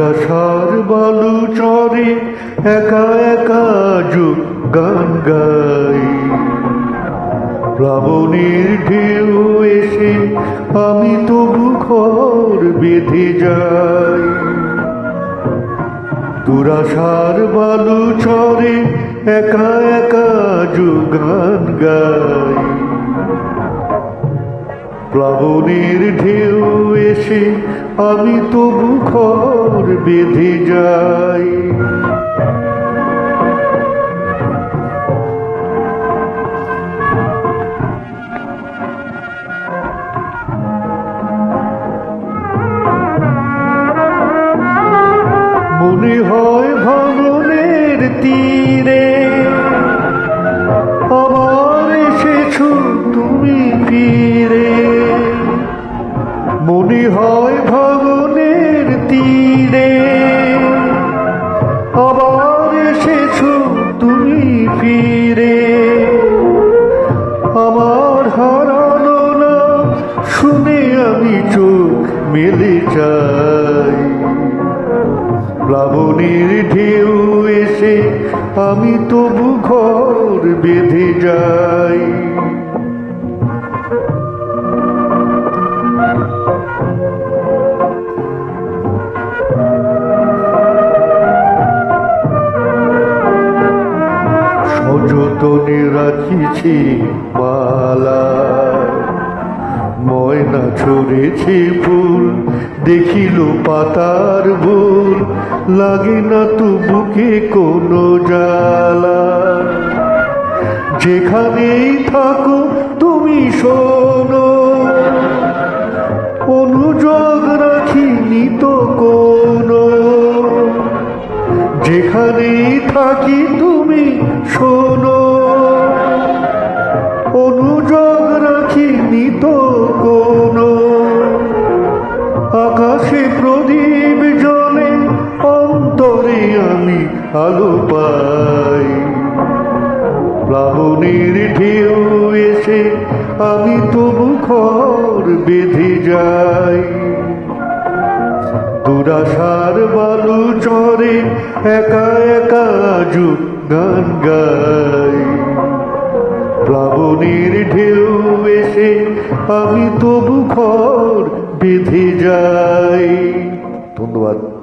দুরাশার বালু চরে একা একা যুগ গান গাই। প্লাবনের ঢেউ এসে আমি তবু ঘর বেঁধে যাই। দুরাশার বালু চরে একা একা যুগান গাই। প্লাবনের ঢেউ এসে আমি তবু ঘর বেঁধে যাই। মনে হয় ভাঙনের তীরে মেলে চাই। প্লাবনের ঢেউ এসে আমি তবু ঘর বেঁধে যাই। সযতনে রাখিছি মালা। ময়না ছড়েছে ফুল, দেখিল পাতার ভুল, লাগে না তো বুকে কোনো জ্বালা। যেখানেই থাকো তুমি শোনো অনুযোগ রাখিনি তো কোনো। যেখানেই থাকি তুমি শোনো। আকাশে প্রদীপ জলে অন্তরে আমি আলো পাই। প্লাবনের ঢেউ এসে আমি তবু ঘর বেঁধে যাই। দুরাশার বালু চরে একা একা যুগ গান গাই। প্লাবনের ঢেউ এসে আমি তবু ঘর বেঁধে যাই। ধন্যবাদ।